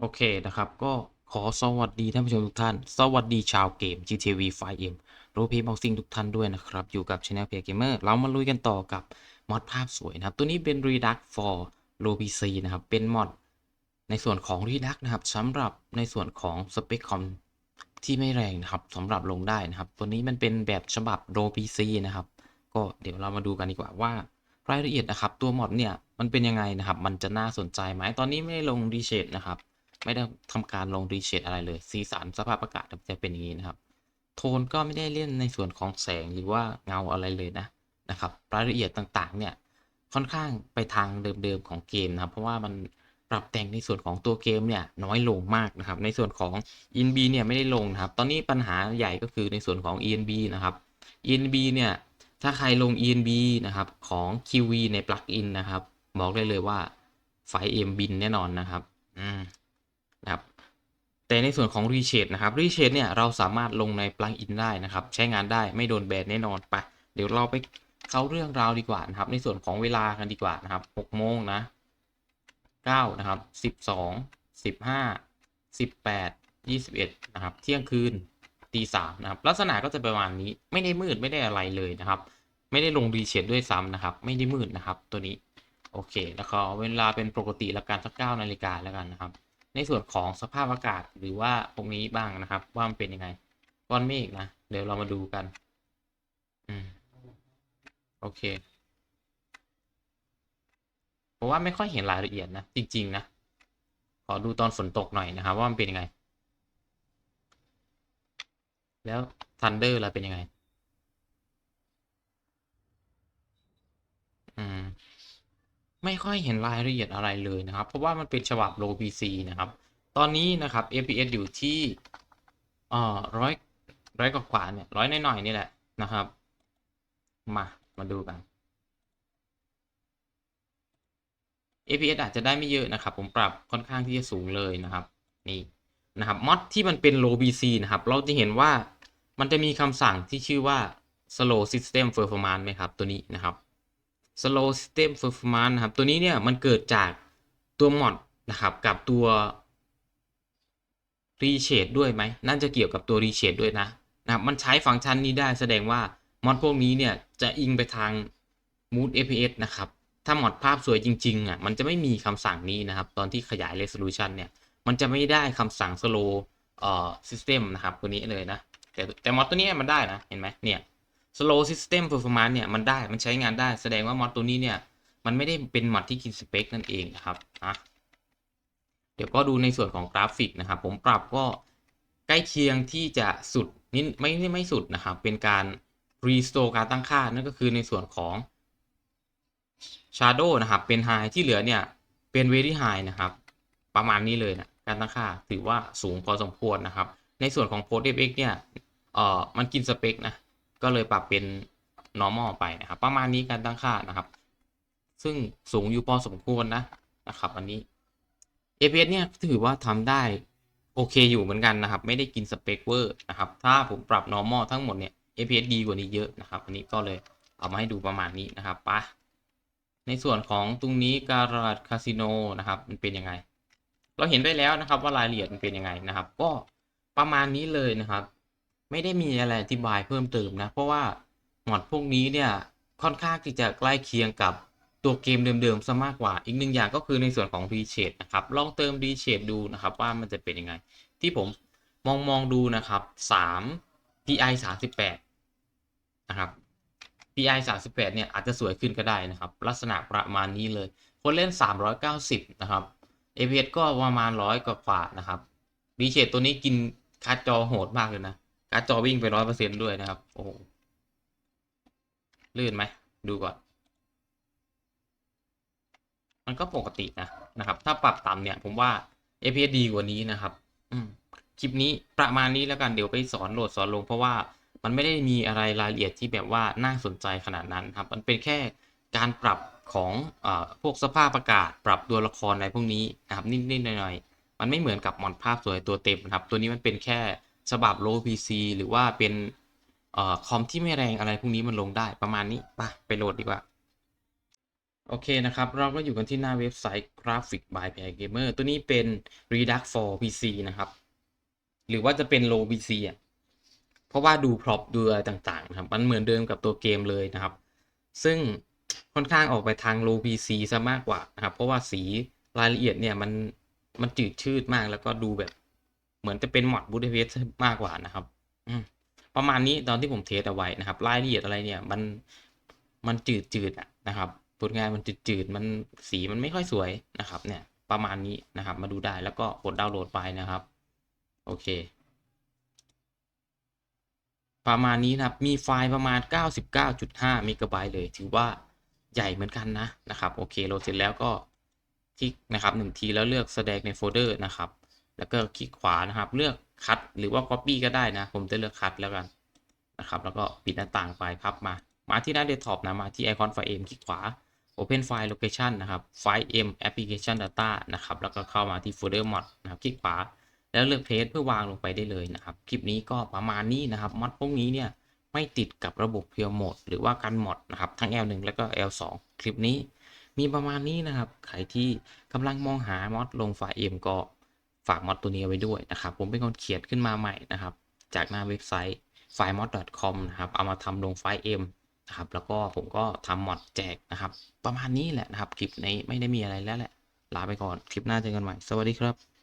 โอเคนะครับ ก็ขอสวัสดีท่านผู้ชมทุกท่าน สวัสดีชาวเกม GTV 5M โรพีบ็อกซิ่งทุกท่านด้วยนะครับ อยู่กับ Channel Play Gamer เรามาลุยกันต่อกับมอดภาพสวยนะครับ ตัวนี้เป็น Redux for Low PC นะครับ เป็นมอดในส่วนของ Redux นะครับสำหรับในส่วนของสเปคคอมที่ไม่แรงนะครับสำหรับลงได้นะครับ ตัวนี้มันเป็นแบบฉบับ Low PC นะครับ ก็เดี๋ยวเรามาดูกันดีกว่าว่ารายละเอียดนะครับ ตัวมอดเนี่ยมันเป็นยังไงนะครับ มันจะน่าสนใจไหมตอนนี้ไม่ได้ลงรีเชดนะครับ ไม่ได้ทำการลงรีเชดอะไรเลยสีสันสภาพอากาศจะเป็นอย่างนี้นะครับ โทนก็ไม่ได้เล่นในส่วนของแสงหรือว่าเงาอะไรเลยนะนะครับรายละเอียดต่างๆเนี่ยค่อนข้างไปทางเดิมๆของเกมนะครับ เพราะว่ามันปรับแต่งในส่วนของตัวเกมเนี่ยน้อยลงมากนะครับ ในส่วนของ ENB เนี่ยไม่ได้ลงนะครับ ตอนนี้ปัญหาใหญ่ก็คือในส่วนของ ENB นะครับ ENB เนี่ยถ้าใครลง ENB นะครับของ QV ในปลั๊กอินนะครับ บอกได้เลยว่าไฟเอ็มบินแน่นอนนะครับ อืม นะครับแต่ในส่วนของ Reshade นะครับ Reshade เนี่ยเราสามารถลงในปลั๊กอินได้นะครับ ใช้งานได้ไม่โดนแบนแน่นอนไปเดี๋ยวเราไปเข้าเรื่องราวดีกว่านะครับ ในส่วนของเวลากันดีกว่านะครับ6โมงนะ9นะครับ12 15 18 21นะครับ เที่ยงคืนตีสามนะครับ ลักษณะก็จะประมาณนี้ไม่ได้มืดไม่ได้อะไรเลยนะครับ ไม่ได้ลงรีเชดด้วยซ้ำนะครับ ไม่ได้มืดนะครับ ตัวนี้ โอเค แล้วก็เวลาเป็นปกติละกันสักเก้านาฬิกาแล้วกันนะครับ ในส่วนของสภาพอากาศหรือว่าพวกนี้บ้างนะครับ ว่ามันเป็นยังไง ก้อนเมฆนะ เดี๋ยวเรามาดูกัน อืม โอเคเพราะว่าไม่ค่อยเห็นรายละเอียดนะ จริง ๆ นะ ขอดูตอนฝนตกหน่อยนะครับ ว่ามันเป็นยังไง แล้วทันเดอร์ล่ะเป็นยังไง อืม ไม่ค่อยเห็นรายละเอียดอะไรเลยนะครับ เพราะว่ามันเป็นฉบับ low PC นะครับ ตอนนี้นะครับ FPS อยู่ที่เอ่อร้อยร้อยกว่าเนี่ยร้อยหน่อยๆนี่แหละนะครับ มามาดูกัน APS อาจจะได้ไม่เยอะนะครับ ผมปรับค่อนข้างที่จะสูงเลยนะครับนี่นะครับมอดที่มันเป็น low BC นะครับ เราจะเห็นว่ามันจะมีคำสั่งที่ชื่อว่า slow system performance ไหมครับ ตัวนี้นะครับ slow system performance นะครับ ตัวนี้เนี่ยมันเกิดจากตัวมอดนะครับกับตัว reshade ด้วยไหมน่าจะเกี่ยวกับตัว reshade ด้วยนะนะครับมันใช้ฟังก์ชันนี้ได้แสดงว่ามอดพวกนี้เนี่ยจะอิงไปทาง mood FPS นะครับ ถ้ามอดภาพสวยจริงๆอะมันจะไม่มีคำสั่งนี้นะครับ ตอนที่ขยาย resolution เนี่ย มันจะไม่ได้คำสั่ง slow เอ่อ system นะครับตัวนี้เลยนะ แต่แต่มอดตัวนี้มันได้นะ เห็นไหมเนี่ย slow system performance เนี่ยมันได้มันใช้งานได้แสดงว่ามอดตัวนี้เนี่ย มันไม่ได้เป็นมอดที่กินสเปคนั่นเองนะครับนะเดี๋ยวก็ดูในส่วนของกราฟิกนะครับ ผมปรับก็ใกล้เคียงที่จะสุดนิดไม่ไม่ไม่สุดนะครับ เป็นการ restore การตั้งค่านั่นก็คือในส่วนของ shadow นะครับ เป็น high ที่เหลือเนี่ย เป็น very high นะครับ ประมาณนี้เลยนะการตั้งค่าถือว่าสูงพอสมควรนะครับ ในส่วนของ post fx เนี่ยเอ่อมันกินสเปคนะ ก็เลยปรับเป็น normal ไปนะครับ ประมาณนี้การตั้งค่านะครับ ซึ่งสูงอยู่พอสมควรนะนะครับ อันนี้ APS เนี่ยถือว่าทำได้โอเคอยู่เหมือนกันนะครับ ไม่ได้กินสเปคเวอร์นะครับ ถ้าผมปรับ normal ทั้งหมดเนี่ย APS ดีกว่านี้เยอะนะครับ อันนี้ก็เลยเอามาให้ดูประมาณนี้นะครับปะในส่วนของตรงนี้การาดคาสิโนนะครับ มันเป็นยังไง เราเห็นไปแล้วนะครับว่ารายละเอียดมันเป็นยังไงนะครับ ก็ประมาณนี้เลยนะครับ ไม่ได้มีอะไรอธิบายเพิ่มเติมนะ เพราะว่าหมอดพวกนี้เนี่ยค่อนข้างที่จะใกล้เคียงกับตัวเกมเดิมๆซะมากกว่า อีกหนึ่งอย่างก็คือในส่วนของ Reshade นะครับ ลองเติม Reshade ดูนะครับว่ามันจะเป็นยังไง ที่ผมมองมองดูนะครับ 3 PI 38 นะครับ PI 38 เนี่ยอาจจะสวยขึ้นก็ได้นะครับ ลักษณะประมาณนี้เลย คนเล่น 390 นะครับ APS ก็ประมาณร้อยกว่าๆนะครับ Reshade ตัวนี้กินการ์ดจอโหดมากเลยนะ การ์ดจอวิ่งไปร้อยเปอร์เซ็นด้วยนะครับ โอ้โหลื่นไหม ดูก่อน มันก็ปกตินะนะครับ ถ้าปรับต่ำเนี่ย ผมว่า APS ดีกว่านี้นะครับ อืมคลิปนี้ประมาณนี้แล้วกันเดี๋ยวไปสอนโหลดสอนลง เพราะว่ามันไม่ได้มีอะไรรายละเอียดที่แบบว่าน่าสนใจขนาดนั้นครับ มันเป็นแค่การปรับของอพวกสภาพอากาศ ปรับตัวละครอะไรพวกนี้นะครับนิดๆหน่อยๆมันไม่เหมือนกับมอนภาพสวยตัวเต็มนะครับ ตัวนี้มันเป็นแค่ ฉบับ low PC หรือว่าเป็นคอมที่ไม่แรงอะไรพวกนี้มันลงได้ประมาณนี้ไปไปโหลดดีกว่า โอเคนะครับ เราก็อยู่กันที่หน้าเว็บไซต์ Graphic by p a i Gamer ตัวนี้เป็น Redux for PC นะครับ หรือว่าจะเป็น Low PC อะเพราะว่าดูพร็อพดูอะไรต่างๆนะครับมันเหมือนเดิมกับตัวเกมเลยนะครับ ซึ่งค่อนข้างออกไปทาง Low PC ซะมากกว่านะครับ เพราะว่าสีรายละเอียดเนี่ยมันมันจืดชืดมากแล้วก็ดูแบบ เหมือนจะเป็นมอดบูดเวสมากกว่านะครับประมาณนี้ตอนที่ผมเทสเอาไว้นะครับ รายละเอียดอะไรเนี่ย มันมันจืดจืดนะครับพูดง่ายมันจืดจืดมันสีมันไม่ค่อยสวยนะครับ เนี่ยประมาณนี้นะครับ มาดูได้แล้วก็กดดาวน์โหลดไปนะครับ โอเค ประมาณนี้นะครับ มีไฟล์ประมาณ 99.5เมกะไบต์เลย ถือว่าใหญ่เหมือนกันนะนะครับ โอเคโหลดเสร็จแล้วก็คลิกนะครับหนึ่งทีแล้วเลือกแสดงในโฟลเดอร์นะครับ แล้วก็คลิกขวานะครับ เลือกคัดหรือว่า Copy ก็ได้นะ ผมจะเลือกคัดแล้วกันนะครับ แล้วก็ปิดหน้าต่างไปพับมา มาที่หน้าเดสก์ท็อปนะ มาที่ไอคอนไฟล์ M คลิกขวา Open File Location นะครับ ไฟล์ M Application Data นะครับ แล้วก็เข้ามาที่โฟลเดอร์ Mod นะครับ คลิกขวา แล้วเลือกเพจเพื่อวางลงไปได้เลยนะครับ คลิปนี้ก็ประมาณนี้นะครับ มอดพวกนี้เนี่ยไม่ติดกับระบบเพียวโหมดหรือว่าการมอดนะครับ ทั้ง L1 แล้วก็ L2 คลิปนี้มีประมาณนี้นะครับ ใครที่กำลังมองหามอดลงไฟล์ M ก็ ฝากมอดตัวนี้เอาไว้ด้วยนะครับ ผมเป็นคนเขียนขึ้นมาใหม่นะครับ จากหน้าเว็บไซต์ f i l e m o d c o m นะครับ เอามาทำลงไฟล์ M นะครับ แล้วก็ผมก็ทำมอดแจกนะครับ ประมาณนี้แหละนะครับ คลิปนี้ไม่ได้มีอะไรแล้วแหละ ลาไปก่อน คลิปหน้าเจอกันใหม่ สวัสดีครับ